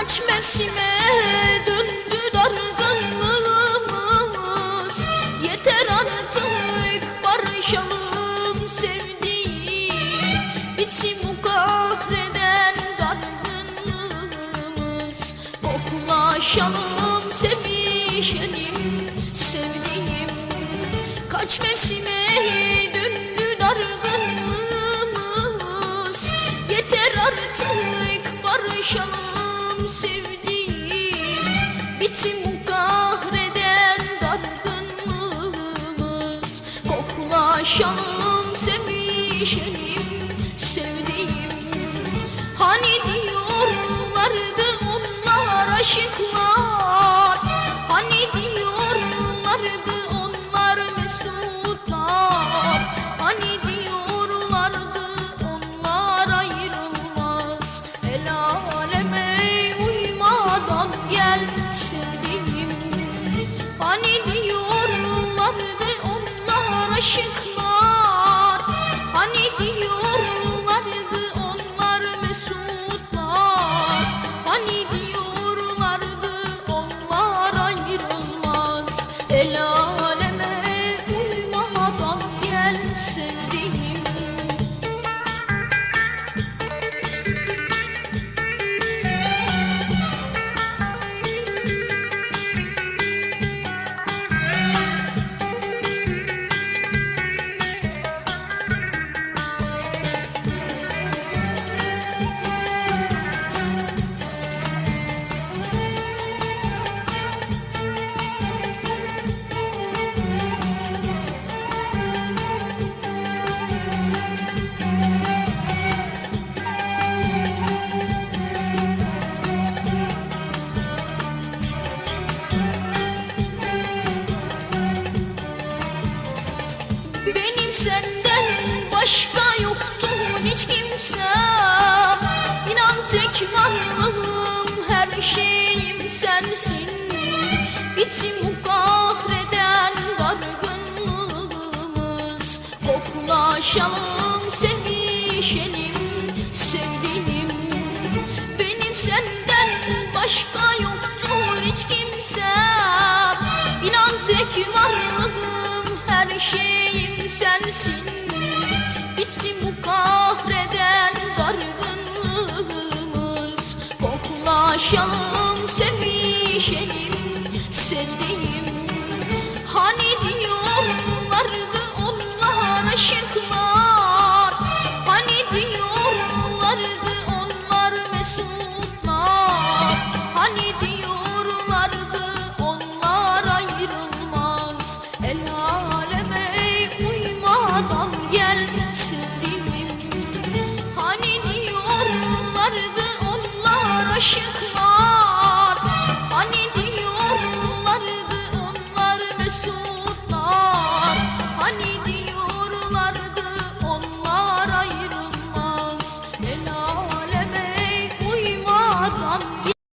Kaç mevsime döndü dargınlığımız Yeter artık barışalım sevdiğim. Bitsin bu kahreden dargınlığımız Koklaşalım sevişelim sevdiğim. Kaç mevsim Koklaşalım, sevişelim, sevdiğim Benim senden başka yoktu hiç kimsem İnan tek varlığım her şeyim sensin. Bitsin bu kahreden dargınlığımız. Koklaşalım, sevişelim, sevdiğim Benim senden başka yoktur hiç kimsem İnan tek varlığım her şeyim sensin Bitsin bu kahreden dargınlığımız Koklaşalım, sevişelim you.